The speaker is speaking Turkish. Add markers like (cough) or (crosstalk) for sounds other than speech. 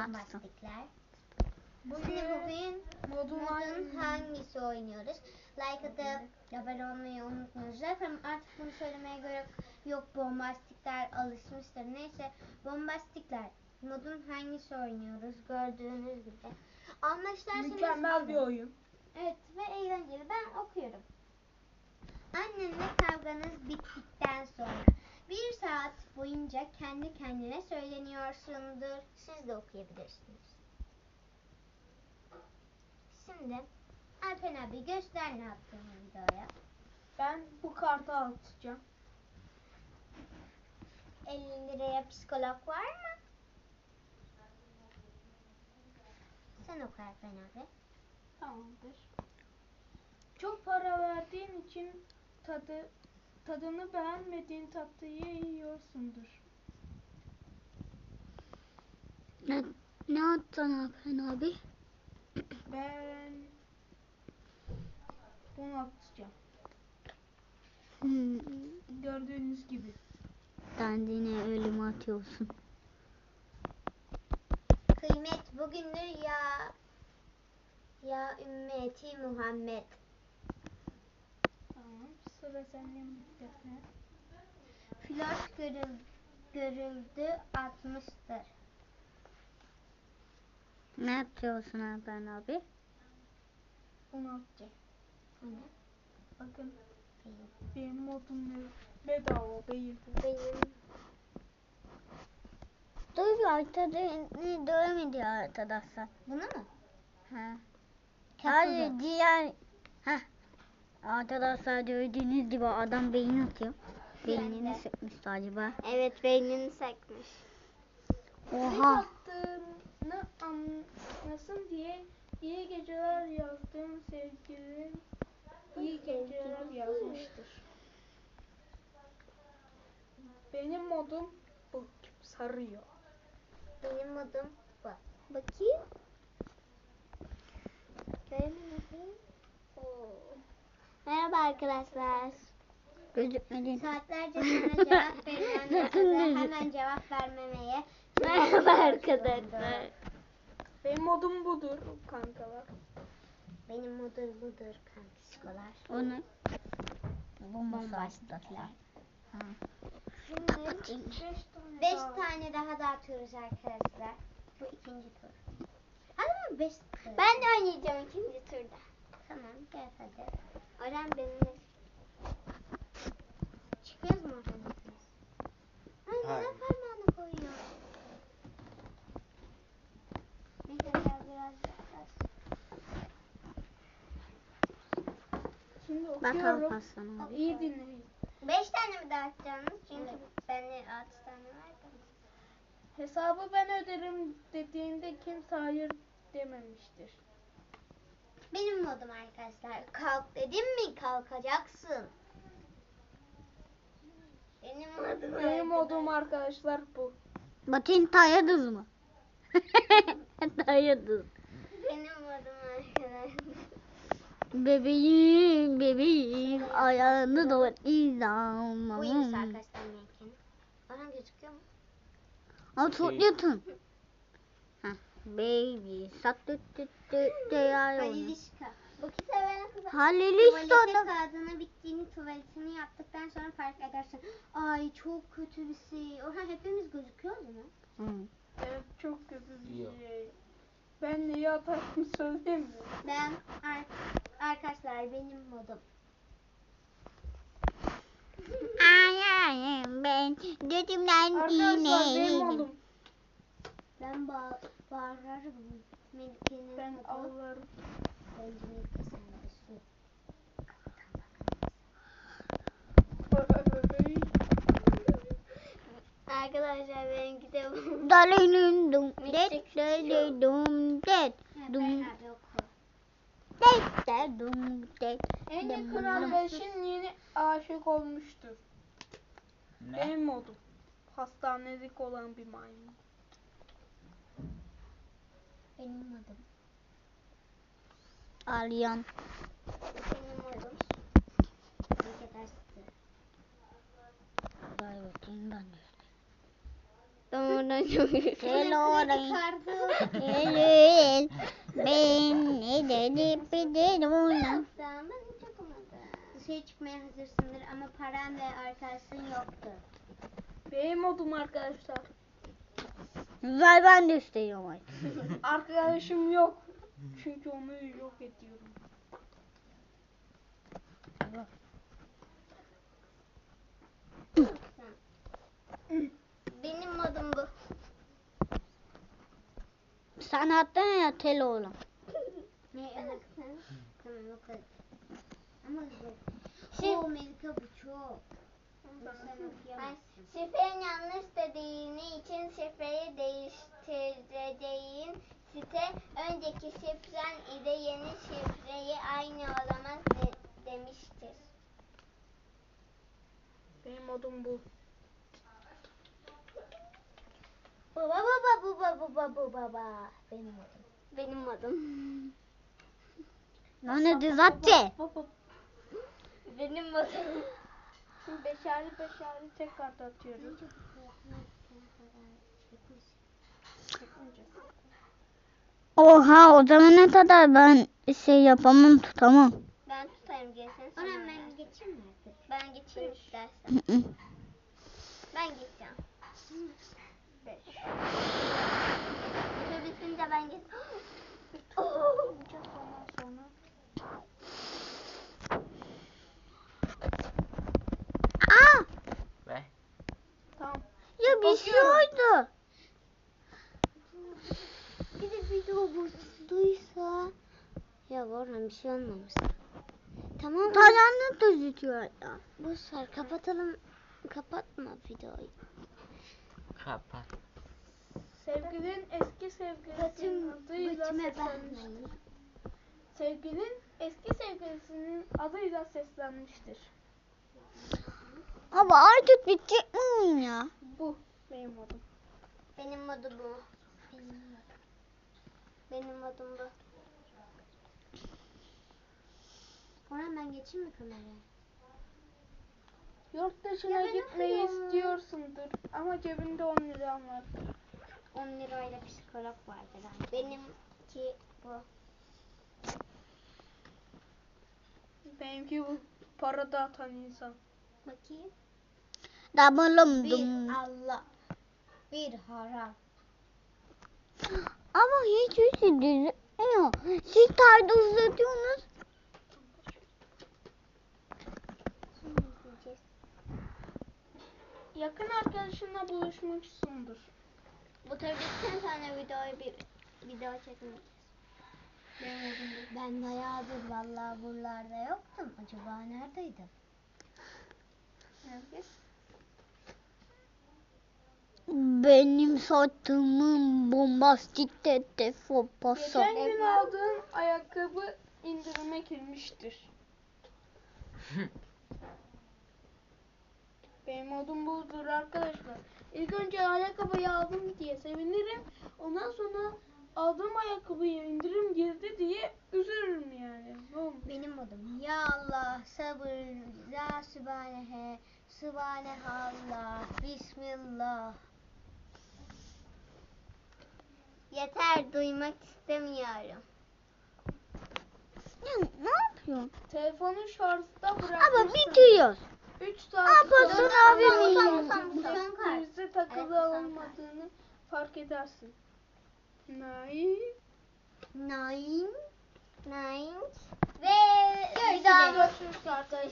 Şimdi Bugün bugün modun modun hangisi oynuyoruz? Like atıp abone olmayı unutmayın. Zaten artık bunu söylemeye gerek yok. Bombastikler alışmıştır. Neyse bombastikler. Modun hangisi oynuyoruz? Gördüğünüz gibi. İsterseniz mükemmel bir oyun. Evet ve eğlenceli. Ben okuyorum. Annenle kavganız bittikten sonra bir saat boyunca kendi kendine söyleniyorsundur. Siz de okuyabilirsiniz. Şimdi Alpen abi göster ne yaptığını videoya. Ben bu kartı atacağım. 50 liraya psikolog var mı? Sen oku Alpen abi. Tamamdır. Çok para verdiğin için tadı tadını beğenmediğin tatlıyı yiyorsundur. Ne, ne attın Hakan abi? Ben bunu atacağım. Hmm, Gördüğünüz gibi. kendine ölüm atıyorsun. Kıymet bugündür ya ya ümmeti Muhammed. Tamam. Sıra sende Defne. Flört görül, görüldü atmıştır. Ne yapıyorsun Hakan abi? Bunu atacağım. Bu ne? Bakın Benim. modum bedava değil bu. Benim Dur arkadaşını dövmedi arkadaşlar. bunu mu? Ha. Hayır diğer ha. Arkadaşlar gördüğünüz gibi adam beyin atıyor. Beynini Bende. sıkmış galiba. Evet beynini. Tek Oha. attığını anlasın diye iyi geceler yazdığım sevgilim iyi geceler yazmıştır. Benim modum bu sarıyor. Benim adım bu. Bakayım. Merhaba arkadaşlar. Gözükmedin. Saatlerce sana cevap (laughs) verilen hemen cevap vermemeye. Merhaba arkadaşlar. Benim modum budur kankalar. Benim mudur budur kankişkolar. Onu bomba Bombastikler. Ha. Şimdi Beş tane beş daha. tane daha dağıtıyoruz arkadaşlar. Bu ikinci tur. Hadi mi beş tur? Ben de oynayacağım ikinci turda. Tamam gel hadi. Orhan benimle. Çıkıyoruz mu hepimiz? Ay neden parmağını koyuyor? Neyse biraz biraz biraz. Şimdi Bak okuyorum. Hasan abi. İyi dinleyin. Beş tane mi dağıtacaksınız? Çünkü bende altı tane var da. Hesabı ben öderim dediğinde kimse hayır dememiştir. Benim modum arkadaşlar. Kalk dedim mi kalkacaksın. Benim modum. Benim modum arkadaşlar bu. Batın tayadız mı? (laughs) tayadız. Benim modum arkadaşlar. Bebeğim, bebeğim, ayağını da Bu iyiymiş izam. arkadaşlar. Orhan gözüküyor mu? Yakın. Heh, (laughs) Baby, oynuyor. Halilişka. Bu kitapların kızı. Halilişka Tuvalete da. kağıdını bittiğini tuvaletini yaptıktan sonra fark edersin. Ay çok kötü bir şey. Orhan hepimiz gözüküyoruz mu? Hı. Evet çok kötü bir Yok. şey. Ben neyi atarım söyleyeyim mi? Ben ar- arkadaşlar benim modum. Ay ay ben götümden Arkadaşlar benim modum. Ben ba bağırırım. Melike'nin Ben modu. ağlarım. Bence Melike sen de su. Arkadaşlar benim kitabım. Dalının dum det det dum det dum det dum det. Yakın dum. arkadaşın yeni aşık olmuştur. Ne? Benim modum. Hastanelik olan bir maymun. Benim modum. Alyan. Benim dersi. Ver bakayım ben de. Doğru Tel Çıkardı. orange. Eylül. Ben ne dedi bir ona. Ben. Dışarı çıkmaya hazırsındır ama paran ve arkadaşın yoktu. Benim modum arkadaşlar. Ver ben de istiyorum artık. (laughs) Arkadaşım yok. Çünkü onu yok ediyorum. Benim modum bu. Sen attın ya tel oğlan. Ne evet. Tamam o kadar. Ama zor. Şey- O Melika bu çok. Okuyamazsın. Şifrenin yanlış Modum bu. Baba baba baba baba baba baba. Benim modum. Benim modum. Lan ne zaten. Baba. Benim. Şimdi beşerli beşerli tekrar da atıyoruz. Oha o zamana kadar ben şey yapamam tutamam. Ben tutayım gelsin. Ona ben geçeyim mi? Ben geçeyim istersen. Ben geçeceğim. Beş. Ve bitince ben sonra. (gasps) Aa, Ve Tamam. ya bir şey oldu. Bir de video bozduysa. Ya Orhan bir şey olmamış. Tamam mı? Taranlı gözüküyor ya. Boş ver kapatalım. Kapatma videoyu. kapat. Sevgilin eski sevgilisinin adıyla seslenmiştir. Sevgilin eski sevgilisinin adıyla seslenmiştir. Ama artık bitecek mi ya? Bu benim modum. Benim modum bu. Benim modum bu. Orhan ben geçeyim mi kameraya? Yurt dışına Ya ben gitmeyi okuyorum. istiyorsundur ama cebinde 10 liran var. 10 lirayla psikolog vardır. abi. Benimki bu. Benimki bu para dağıtan insan. Bakayım. Damalım Bir. Allah. Bir haram. Ama hiç yüzü gözükmüyor. Siz tarda uzatıyorsunuz. Şimdi izleyeceğiz. Yakın arkadaşınla buluşmuşsundur. Bu tabii bittikten sonra videoyu bir video çekmek. Ben bayağıdır vallahi buralarda yoktum. Acaba neredeydim? Nerede? Benim sattığımın bombastik de defo pasa. Geçen gün aldığın ayakkabı indirime girmiştir. (laughs) Benim modum budur arkadaşlar. İlk önce ayakkabıyı aldım diye sevinirim. Ondan sonra aldığım ayakkabıya indirim girdi diye üzülürüm yani. Benim modum. Ya Allah sabır. Ya Sübhanehe. Sübhanehallah. Bismillah. Yeter duymak istemiyorum. Ya, ne yapıyorsun? telefonu şarjda Ama bırakmışsın. bitiyor. 3 saat Yapasın sonra abi Son, benim. son, son, son. Son kart. prizde takılı olmadığını fark edersin. Nay. Nine. Nine. Ve bir daha görüşürüz arkadaşlar.